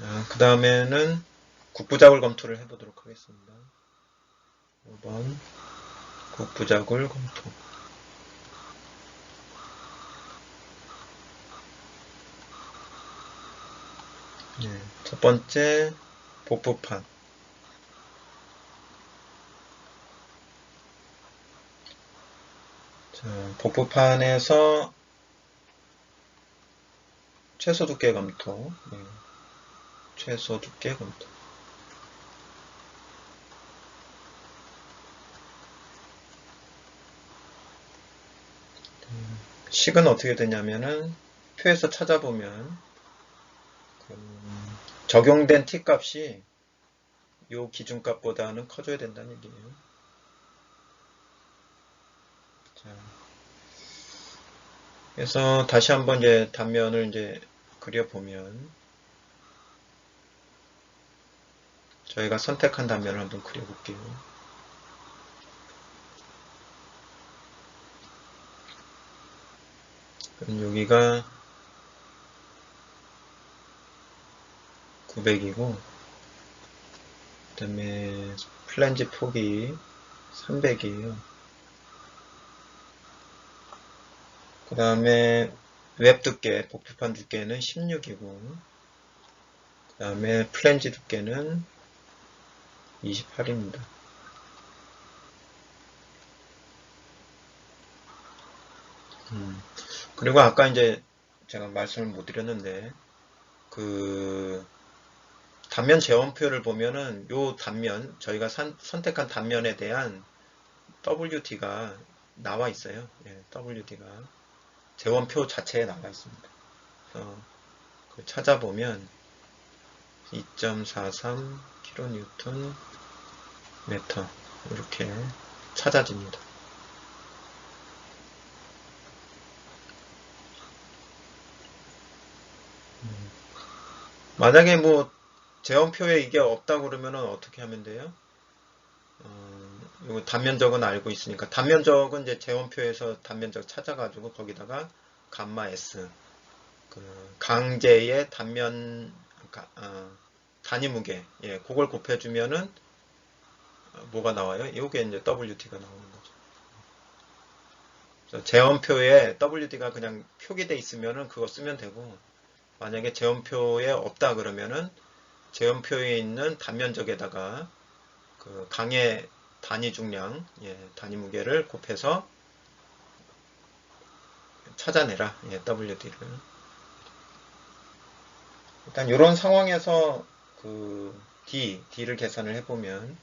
자, 그 다음에는 국부작을 검토를 해보도록 하겠습니다. 5번 국부작을 검토. 네, 첫 번째 복부판. 자, 복부판에서 최소 두께 검토. 네. 최소 두께 검토. 음, 식은 어떻게 되냐면은 표에서 찾아보면 그 적용된 t 값이 요 기준값보다는 커져야 된다는 얘기예요. 자, 그래서 다시 한번 이제 단면을 이제 그려보면 저희가 선택한 단면을 한번 그려볼게요. 그럼 여기가 900이고 그 다음에 플랜지 폭이 300이에요. 그 다음에 웹 두께, 복부판 두께는 16이고 그 다음에 플랜지 두께는 28입니다. 음, 그리고 아까 이제 제가 말씀을 못 드렸는데 그 단면 재원표를 보면은 요 단면 저희가 산- 선택한 단면에 대한 WD가 나와 있어요. 예, WD가 재원표 자체에 나와 있습니다. 그래서 그 찾아보면 2.43 kN 메터 이렇게 찾아집니다. 음. 만약에 뭐 재원표에 이게 없다 그러면 어떻게 하면 돼요? 어, 단면적은 알고 있으니까 단면적은 이제 재원표에서 단면적 찾아가지고 거기다가 감마 S 그 강제의 단면 가- 어, 단위 무게 예 그걸 곱해주면은 어, 뭐가 나와요? 이게 이제 WT가 나오는 거죠. 그래서 재원표에 WD가 그냥 표기돼 있으면은 그거 쓰면 되고 만약에 재원표에 없다 그러면은 재원표에 있는 단면적에다가 그 강의 단위 중량, 예, 단위 무게를 곱해서 찾아내라, 예, WD를. 일단 이런 상황에서 그 D, D를 계산을 해보면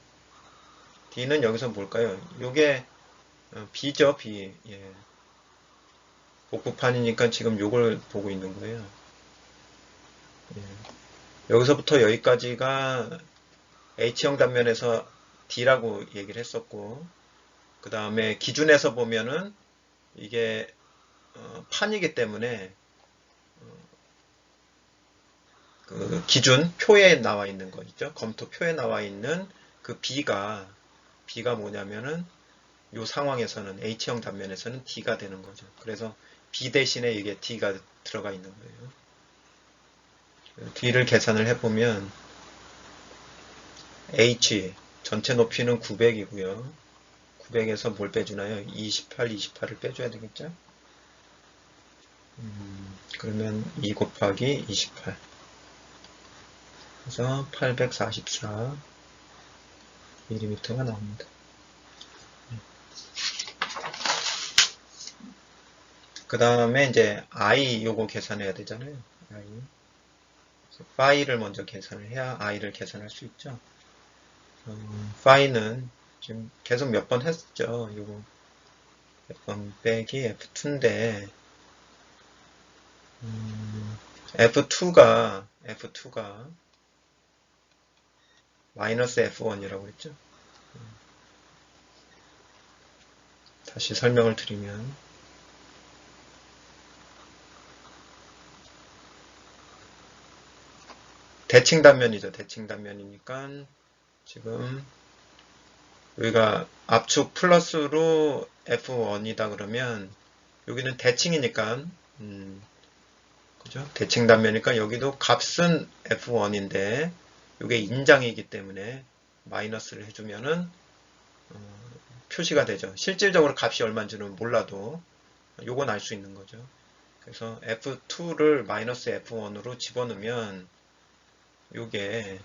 D는 여기서 뭘까요? 요게 어, B죠, B. 예. 복부판이니까 지금 요걸 보고 있는 거예요. 예. 여기서부터 여기까지가 H형 단면에서 D라고 얘기를 했었고, 그 다음에 기준에서 보면은 이게 어, 판이기 때문에 어, 그 기준 표에 나와 있는 거 있죠. 검토 표에 나와 있는 그 B가 B가 뭐냐면은 요 상황에서는 H형 단면에서는 D가 되는 거죠. 그래서 B 대신에 이게 D가 들어가 있는 거예요. D를 계산을 해보면 H 전체 높이는 900이고요. 900에서 뭘 빼주나요? 28, 28을 빼줘야 되겠죠? 음, 그러면 2 곱하기 28 그래서 844 mm가 나옵니다. 그 다음에 이제 I 요거 계산해야 되잖아요. I. 파이를 먼저 계산을 해야 I를 계산할 수 있죠. 어, 파이는 지금 계속 몇 번 했죠. 요거 몇 번 빼기 F2인데 음, F2가 F2가 마이너스 F1이라고 했죠. 다시 설명을 드리면 대칭 단면이죠. 대칭 단면이니까 지금 여기가 압축 플러스로 F1이다 그러면 여기는 대칭이니까 음, 그죠? 대칭 단면이니까 여기도 값은 F1인데 이게 인장이기 때문에 마이너스를 해주면은 어, 표시가 되죠. 실질적으로 값이 얼마인지는 몰라도 요건 알 수 있는 거죠. 그래서 F2를 마이너스 F1으로 집어넣으면 요게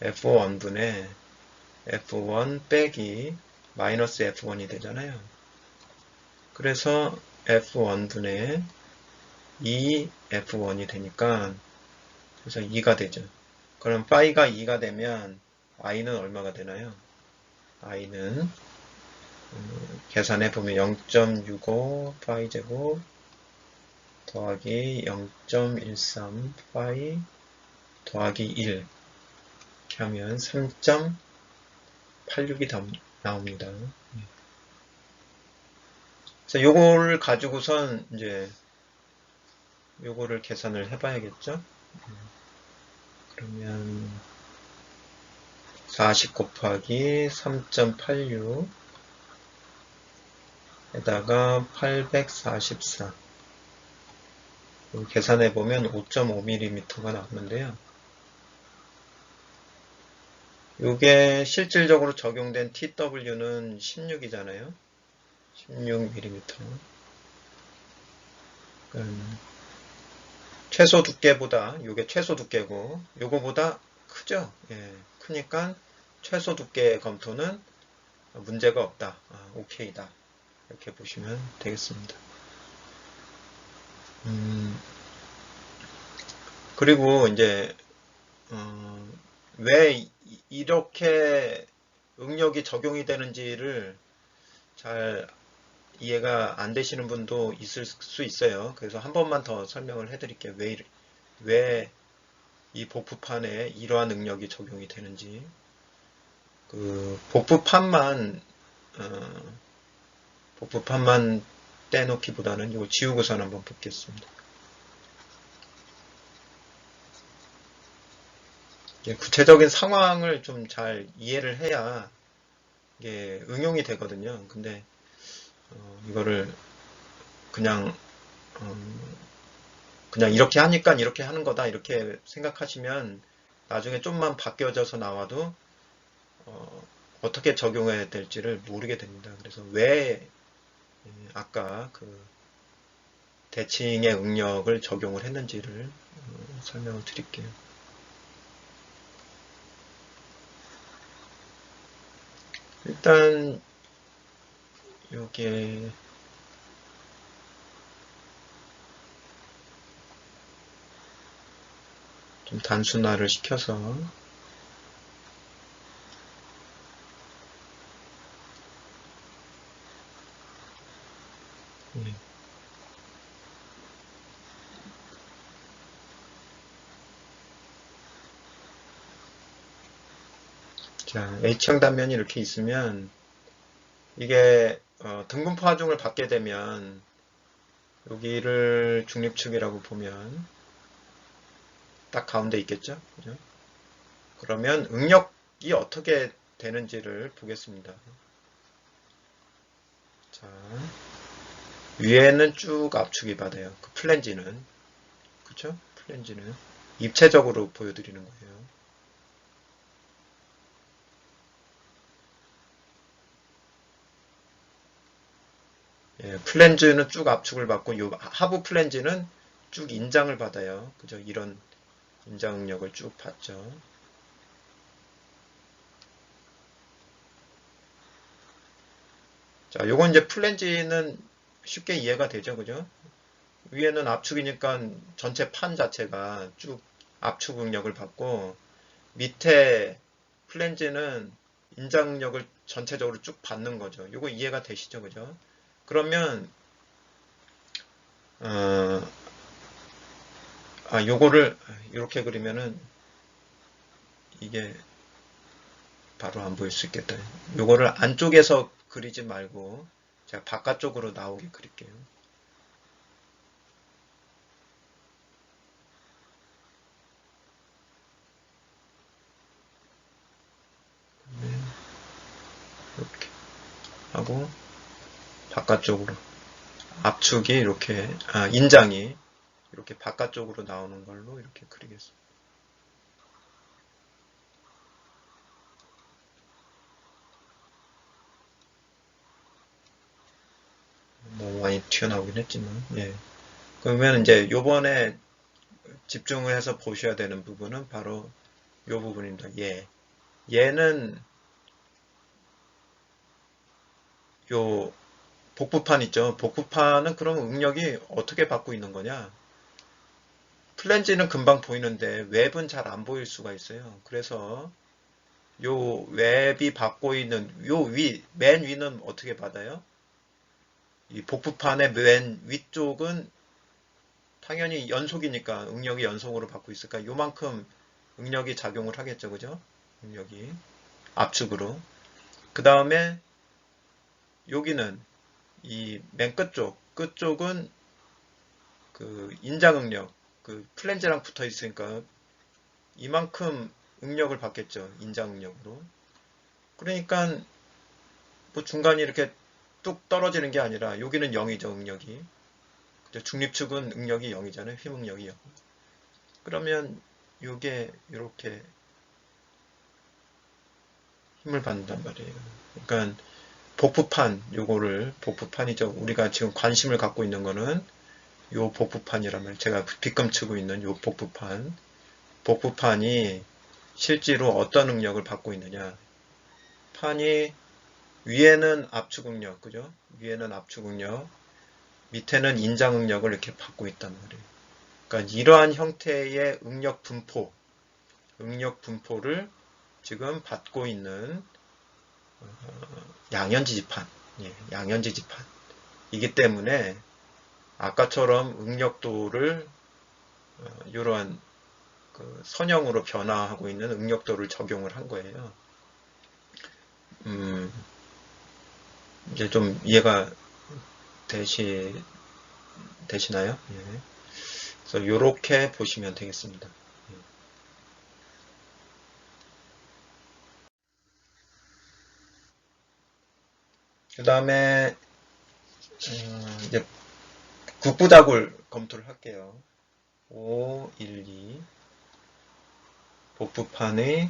F1분의 F1 빼기 마이너스 F1이 되잖아요. 그래서 F1분의 2F1이 되니까 그래서 2가 되죠. 그럼 파이가 2가 되면 i는 얼마가 되나요? i는 음, 계산해 보면 0.65 파이 제곱 더하기 0.13 파이 더하기 1 이렇게 하면 3.86이 나옵니다. 그래서 요거를 가지고선 이제 요거를 계산을 해봐야겠죠? 그러면 40 곱하기 3.86 에다가 844 계산해 보면 5.5mm가 나오는데요. 이게 실질적으로 적용된 TW는 16이잖아요. 16mm. 음, 최소 두께보다 이게 최소 두께고 요거보다 크죠. 예, 크니까 최소 두께 검토는 문제가 없다. 아, 오케이다. 이렇게 보시면 되겠습니다. 음, 그리고 이제 어, 왜 이- 이렇게 응력이 적용이 되는지를 잘 이해가 안 되시는 분도 있을 수 있어요. 그래서 한 번만 더 설명을 해드릴게요. 왜, 왜 이 복부판에 이러한 능력이 적용이 되는지. 그, 복부판만, 어, 복부판만 떼놓기보다는 이거 지우고선 한번 볼겠습니다. 이게 구체적인 상황을 좀 잘 이해를 해야 이게 응용이 되거든요. 근데 어, 이거를 그냥 음, 그냥 이렇게 하니까 이렇게 하는 거다 이렇게 생각하시면 나중에 좀만 바뀌어져서 나와도 어, 떻게 적용해야 될지를 모르게 됩니다. 그래서 왜 예, 아까 그 대칭의 응력을 적용을 했는지를 어, 설명을 드릴게요. 일단 요게 좀 단순화를 시켜서 예. 자, H형 단면이 이렇게 있으면 이게 어, 등분포 하중을 받게 되면 여기를 중립축이라고 보면 딱 가운데 있겠죠? 그죠? 그러면 응력이 어떻게 되는지를 보겠습니다. 자, 위에는 쭉 압축이 받아요. 그 플랜지는. 그쵸? 플랜지는. 입체적으로 보여드리는 거예요. 예, 플랜지는 쭉 압축을 받고 요 하부 플랜지는 쭉 인장을 받아요. 그죠? 이런 인장 응력을 쭉 받죠. 자, 요건 이제 플랜지는 쉽게 이해가 되죠. 그죠? 위에는 압축이니까 전체 판 자체가 쭉 압축 응력을 받고 밑에 플랜지는 인장 응력을 전체적으로 쭉 받는 거죠. 요거 이해가 되시죠? 그죠? 그러면 어, 아, 요거를 이렇게 그리면은 이게 바로 안 보일 수 있겠다. 요거를 안쪽에서 그리지 말고 제가 바깥쪽으로 나오게 그릴게요. 이렇게 하고 바깥쪽으로 압축이 이렇게 아, 인장이 이렇게 바깥쪽으로 나오는 걸로 이렇게 그리겠습니다. 너무 많이 튀어나오긴 했지만, 예. 그러면 이제 요번에 집중을 해서 보셔야 되는 부분은 바로 요 부분입니다. 예. 얘는 요 복부판 있죠. 복부판은 그럼 응력이 어떻게 받고 있는 거냐? 플랜지는 금방 보이는데 웹은 잘 안 보일 수가 있어요. 그래서 요 웹이 받고 있는 요 위, 맨 위는 어떻게 받아요? 이 복부판의 맨 위쪽은 당연히 연속이니까 응력이 연속으로 받고 있을까? 요만큼 응력이 작용을 하겠죠. 그죠? 응력이 압축으로. 그 다음에 여기는 이 맨 끝쪽, 끝쪽은 그 인장 응력, 그 플랜지랑 붙어 있으니까 이만큼 응력을 받겠죠. 인장 응력으로. 그러니까 뭐 중간이 이렇게 뚝 떨어지는 게 아니라 여기는 0이죠. 응력이. 중립축은 응력이 0이잖아요. 휘응력이 0. 그러면 이게 이렇게 힘을 받는단 말이에요. 그러니까 복부판 요거를 복부판이죠. 우리가 지금 관심을 갖고 있는 거는 요 복부판이라면 제가 빗금치고 있는 요 복부판 복부판이 실제로 어떤 응력을 받고 있느냐 판이 위에는 압축 응력 그죠? 위에는 압축 응력 밑에는 인장 응력을 이렇게 받고 있단 말이에요. 그러니까 이러한 형태의 응력 분포 응력 분포를 지금 받고 있는 어, 양현지지판, 예, 양현지지판. 이기 때문에 아까처럼 응력도를 어, 이러한 그 선형으로 변화하고 있는 응력도를 적용을 한 거예요. 음, 이제 좀 이해가 되시, 되시나요? 예. 그래서 이렇게 보시면 되겠습니다. 그 다음에 음, 이제 국부다굴 검토를 할게요. 5, 1, 2 복부판의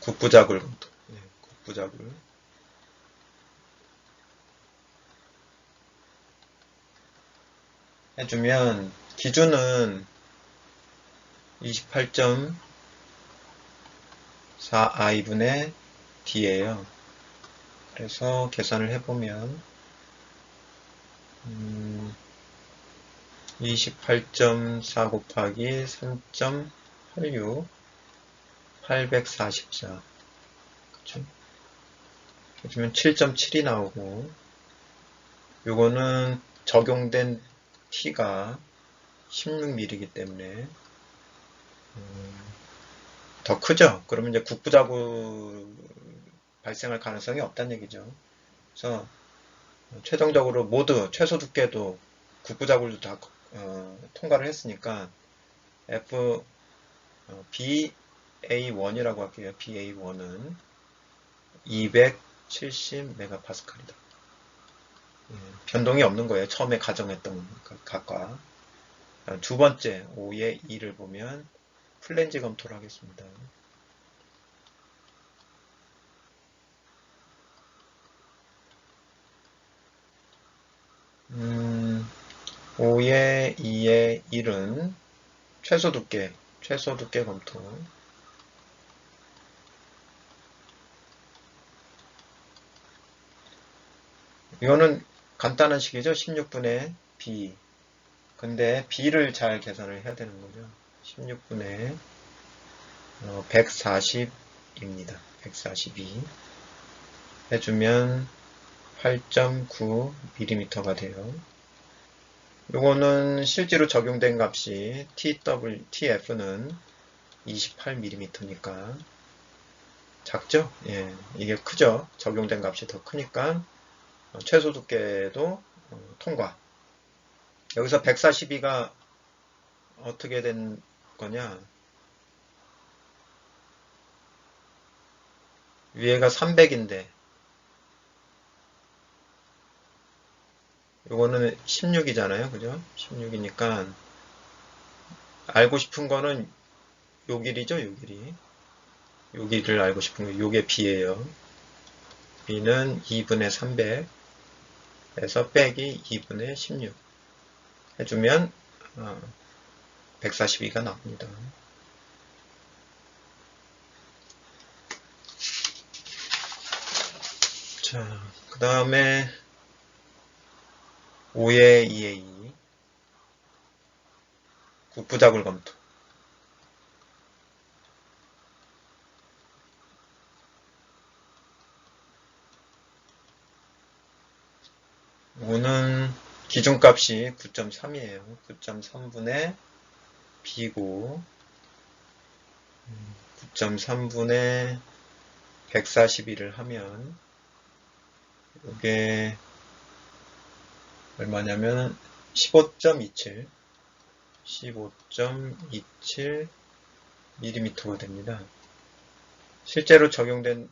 국부자굴 검토. 네, 국부자굴. 해주면 기준은 28점 4i분의 d예요. 그래서 계산을 해보면 음, 28.4 곱하기 3.86 844 그쵸? 해주면 7.7이 나오고 요거는 적용된 t가 16mm이기 때문에 음, 더 크죠? 그러면 이제 국부자구 발생할 가능성이 없다는 얘기죠. 그래서 최종적으로 모두 최소 두께도 국부자굴도 다 어, 통과를 했으니까 F 어, BA1이라고 할게요. BA1은 270 메가파스칼이다. 예, 변동이 없는 거예요. 처음에 가정했던 각과 두 번째 5의 2를 보면 플랜지 검토를 하겠습니다. 음, 5의 2의 1은 최소 두께, 최소 두께 검토. 이거는 간단한 식이죠. 16분의 B. 근데 B를 잘 계산을 해야 되는 거죠. 16분의 140입니다. 142 해주면 8.9mm가 돼요. 요거는 실제로 적용된 값이 TW, TF는 28mm니까 작죠? 예, 이게 크죠? 적용된 값이 더 크니까 최소 두께도 어, 통과. 여기서 142가 어떻게 된 거냐? 위에가 300인데 요거는 16이잖아요. 그죠? 16이니까 알고 싶은 거는 요 길이죠. 요 길이. 요 길이를 알고 싶은 거 요게 b예요. b는 2분의 300 에서 빼기 2분의 16 해주면 어, 142가 나옵니다. 자, 그 다음에 5의 2의 2 국부작을 검토 오는 기준값이 9.3이에요. 9.3분의 b고 9.3분의 142를 하면 이게 얼마냐면 15.27 15.27 mm가 됩니다. 실제로 적용된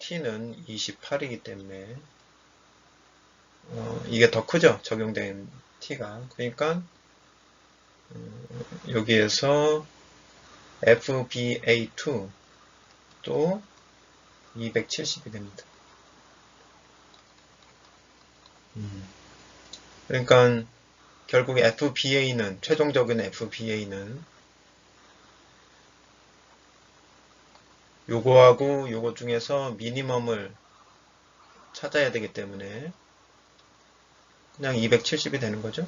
t는 28이기 때문에 어, 이게 더 크죠 적용된 t가 그러니까 어, 여기에서 FBA2 또 270이 됩니다. 음. 그러니까 결국 FBA는 최종적인 FBA는 요거하고 요거 중에서 미니멈을 찾아야 되기 때문에 그냥 270이 되는 거죠.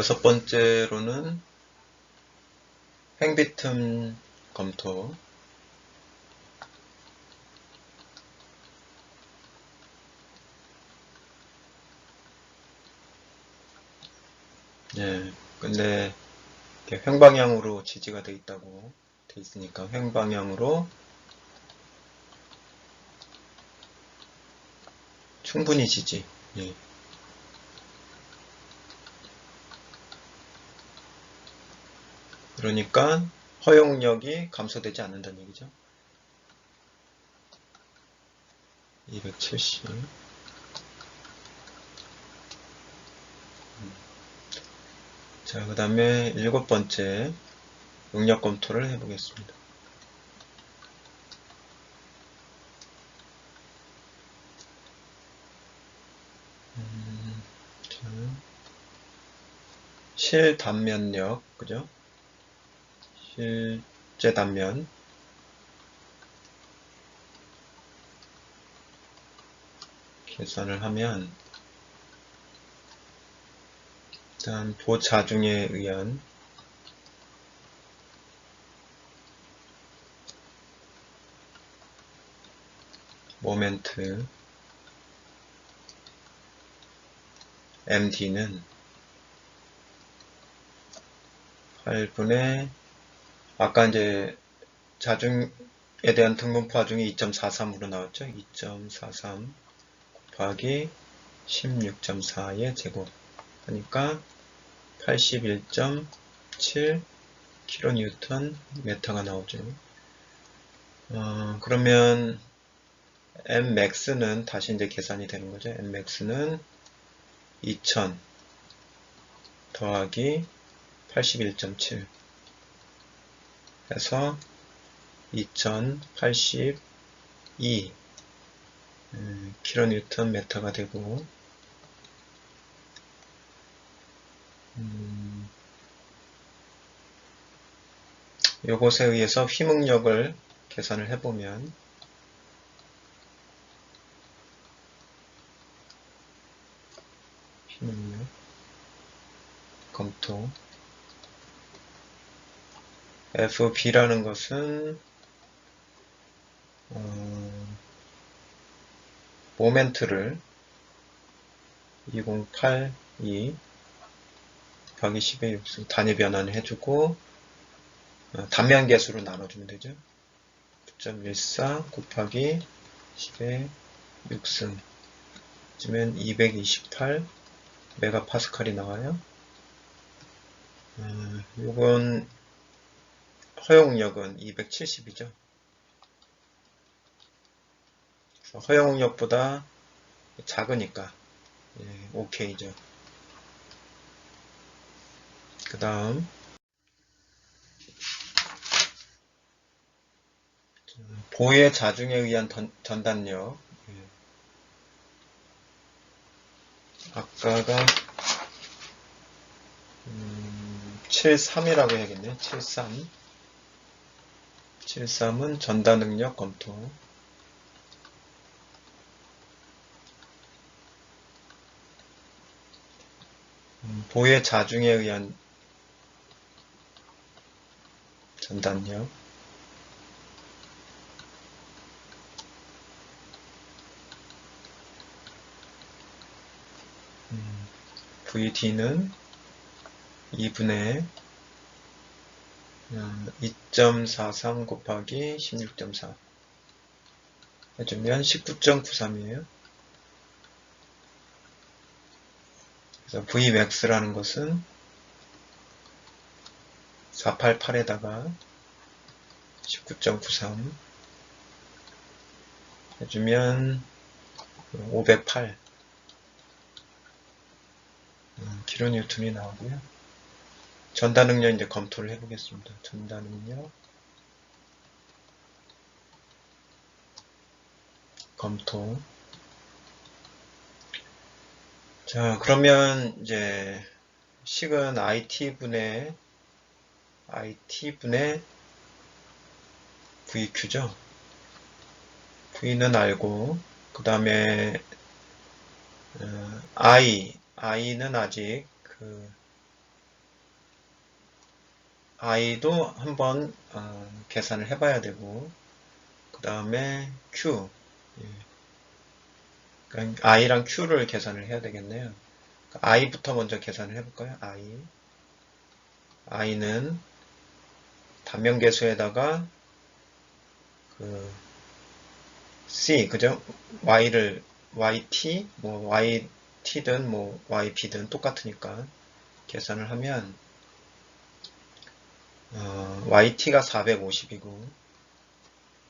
여섯 번째로는 횡비틈 검토 네, 근데 횡방향으로 지지가 돼 있다고 돼 있으니까 횡방향으로 충분히 지지. 예. 그러니까 허용력이 감소되지 않는다는 얘기죠. 270. 자, 그 다음에 일곱 번째 용역 검토를 해보겠습니다. 음, 자, 실단면력, 그죠? 실제 단면. 계산을 하면 일단 도자중에 의한 모멘트 MD는 8분의 아까 이제 자중에 대한 등분포 하중이 2.43으로 나왔죠. 2.43 곱하기 16.4의 제곱 하니까 81.7 kN 메타가 나오죠. 어, 그러면 Mmax는 다시 이제 계산이 되는 거죠. Mmax는 2000 더하기 81.7 해서 2082 kN 메타가 되고 음, 요것에 의해서 휘묵력을 계산을 해보면 휘묵력 검토 FB라는 것은 어, 모멘트를 2082 곱하기 10의 6승 단위 변환을 해주고 어, 단면 계수로 나눠주면 되죠. 9.14 곱하기 10의 6승 쯤엔 228 메가파스칼이 나와요. 음, 요건 허용력은 270이죠. 허용력보다 작으니까 예, 오케이죠. 그 다음 보의 자중에 의한 던- 전단력 예. 아까가 음, 73이라고 해야겠네요. 73 73은 전단 능력 검토. 음, 보의 자중에 의한 전단력. 음, VD는 2분의 2.43 곱하기 16.4 해주면 19.93이에요. 그래서 Vmax라는 것은 488에다가 19.93 해주면 508 음, 킬로뉴턴이 나오고요. 전단 능력 이제 검토를 해보겠습니다. 전단 능력 검토 자 그러면 이제 식은 IT분의 IT분의 VQ죠. V는 알고 그 다음에 어, I I는 아직 그 I도 한번 어, 계산을 해봐야 되고 그 다음에 Q 예. 그러니까 I랑 Q를 계산을 해야 되겠네요. 그러니까 I부터 먼저 계산을 해볼까요? I I는 단면계수에다가 그 C 그죠? Y를 YT 뭐 YT든 뭐 YB든 똑같으니까 계산을 하면 어, YT가 450이고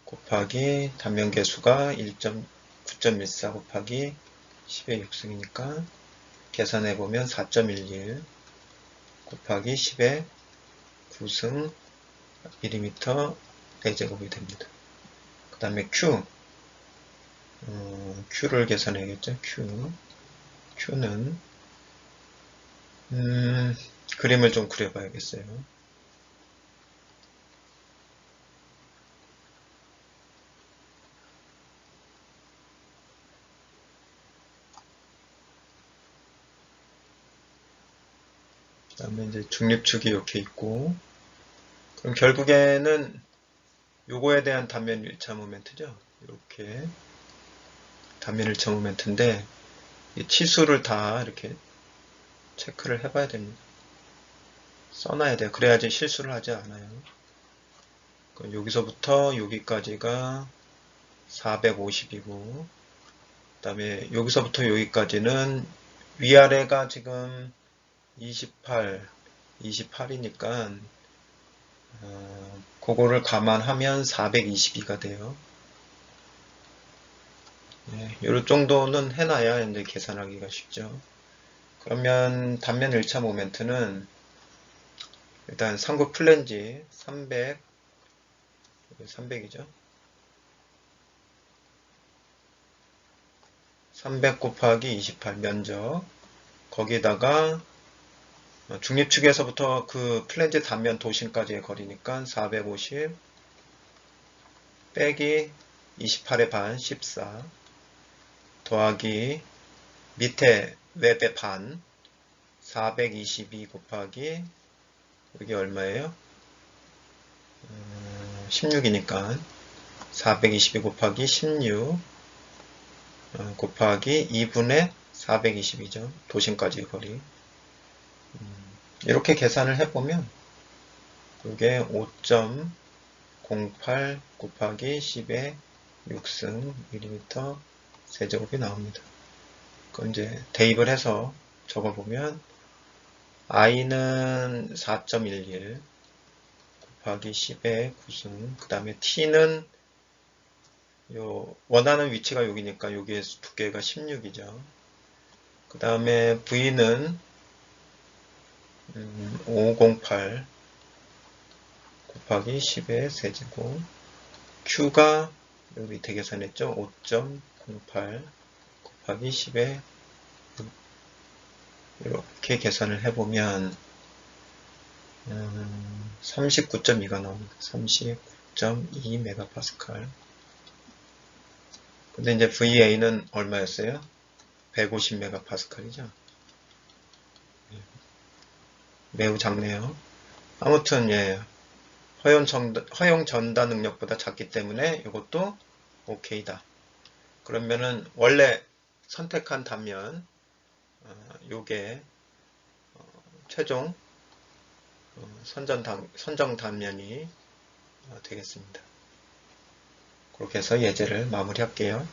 곱하기 단면계수가 1.9.14 곱하기 10의 6승이니까 계산해 보면 4.11 곱하기 10의 9승 mm 4제곱이 됩니다. 그 다음에 Q 어, Q를 계산해야겠죠. Q Q는 음, 그림을 좀 그려봐야겠어요. 그 다음에 이제 중립축이 이렇게 있고 그럼 결국에는 요거에 대한 단면 1차 모멘트죠. 이렇게 단면 1차 모멘트인데 이 치수를 다 이렇게 체크를 해봐야 됩니다. 써놔야 돼요. 그래야지 실수를 하지 않아요. 그럼 여기서부터 여기까지가 450이고 그 다음에 여기서부터 여기까지는 위아래가 지금 28, 28이니까 어, 그거를 감안하면 422가 돼요. 네, 요 정도는 해놔야 이제 계산하기가 쉽죠. 그러면 단면 1차 모멘트는 일단 상구 플랜지 300, 300이죠. 300 곱하기 28 면적 거기에다가 중립축에서부터 그 플랜지 단면 도심까지의 거리니까 450 빼기 28의 반 14 더하기 밑에 웹의 반 422 곱하기 여기 얼마예요? 16이니까 422 곱하기 16 어, 곱하기 2분의 420이죠. 도심까지의 거리. 음, 이렇게 계산을 해보면 이게 5.08 곱하기 10의 6승 mm 세제곱이 나옵니다. 그럼 이제 대입을 해서 적어보면 i는 4.11 곱하기 10의 9승 그 다음에 t는 요 원하는 위치가 여기니까 여기에 두께가 16이죠. 그 다음에 v는 음, 508 곱하기 10의 세제곱 q가 여기 밑에 계산했죠. 5.08 곱하기 10의 이렇게 계산을 해보면 음, 39.2가 나옵니다. 39.2 메가파스칼. 근데 이제 VA는 얼마였어요? 150 메가파스칼이죠. 매우 작네요. 아무튼 예 허용 전달, 허용 전달 능력보다 작기 때문에 이것도 오케이다. 그러면은 원래 선택한 단면 어, 요게 어, 최종 어, 선전 단, 선정 단면이 어, 되겠습니다. 그렇게 해서 예제를 마무리할게요.